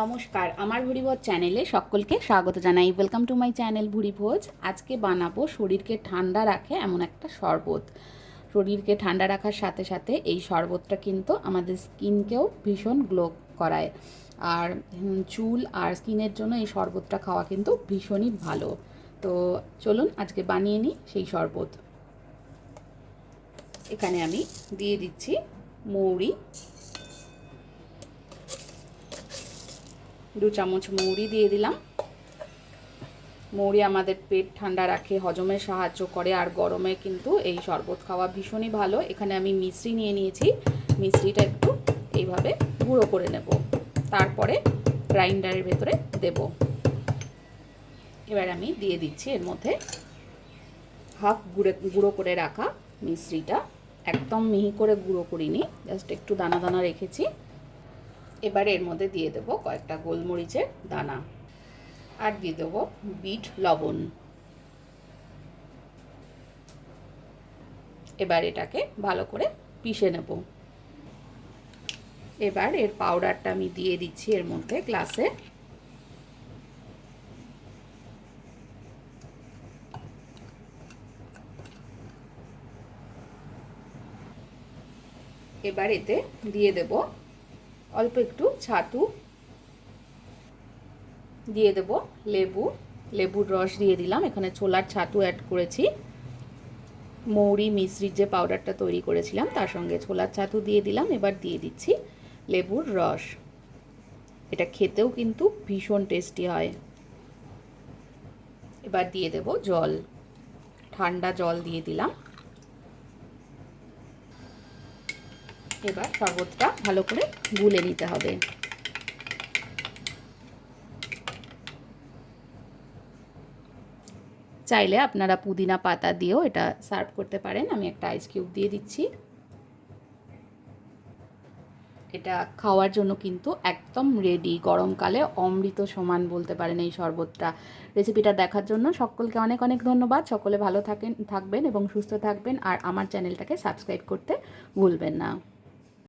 নমস্কার। আমার ভুড়িভোজ চ্যানেলে সকলকে স্বাগত জানাই। ওয়েলকাম টু মাই চ্যানেল ভুড়িভোজ আজকে বানাবো শরীরকে ঠান্ডা রাখে এমন একটা শরবত। শরীরকে ঠান্ডা রাখার সাথে সাথে এই শরবতটা কিন্তু আমাদের স্কিনকেও ভীষণ গ্লো করায়। আর চুল আর স্কিনের জন্য এই শরবতটা খাওয়া কিন্তু ভীষণই ভালো। তো চলুন আজকে বানিয়ে নিই সেই শরবত। এখানে আমি দিয়ে দিচ্ছি মৌরি দু চামচ মৌরি দিয়ে দিলাম। মৌরি আমাদের পেট ঠান্ডা রাখে, হজমে সাহায্য করে, আর গরমে কিন্তু এই শরবত খাওয়া ভীষণই ভালো। এখানে আমি মিশ্রি নিয়ে নিয়েছি মিশ্রিটা একটু এইভাবে গুঁড়ো করে নেব। তারপরে গ্রাইন্ডারের ভেতরে দেব। এবার আমি দিয়ে দিচ্ছি এর মধ্যে হাফ গুঁড়ে, গুঁড়ো করে রাখা মিশ্রিটা একদম মিহি করে গুঁড়ো করিনি, জাস্ট একটু দানা দানা রেখেছি। এবার এর মধ্যে দিয়ে দেবো কয়েকটা গোলমরিচের দানা। আর দিয়ে দেবো বিট লবণ। এবার এটাকে ভালো করে পিষে নেব। এবার এর পাউডারটা আমি দিয়ে দিচ্ছি এর মধ্যে গ্লাসে এবার এতে দিয়ে দেব অল্প একটু ছাতু দিয়ে দেব, লেবু, লেবুর রস দিয়ে দিলাম। এখানে ছোলার ছাতু অ্যাড করেছি। মৌরি, মিশ্রির যে পাউডারটা তৈরি করেছিলাম, তার সঙ্গে ছোলার ছাতু দিয়ে দিলাম। এবার দিয়ে দিচ্ছি লেবুর রস। এটা খেতেও কিন্তু ভীষণ টেস্টি হয়। এবার দিয়ে দেব জল। ঠান্ডা জল দিয়ে দিলাম। এবার শরবতটা ভালো করে গুলে নিতে হবে। চাইলে আপনারা পুদিনা পাতা দিয়েও এটা সার্ভ করতে পারেন। আমি একটা আইস কিউব দিয়ে দিচ্ছি। এটা খাওয়ার জন্য কিন্তু একদম রেডি গরমকালে অমৃত সমান বলতে পারেন এই শরবতটা। রেসিপিটা দেখার জন্য সকলকে অনেক অনেক ধন্যবাদ। সকলে ভালো থাকেন, থাকবেন এবং সুস্থ থাকবেন। আর আমার চ্যানেলটাকে সাবস্ক্রাইব করতে ভুলবেন না।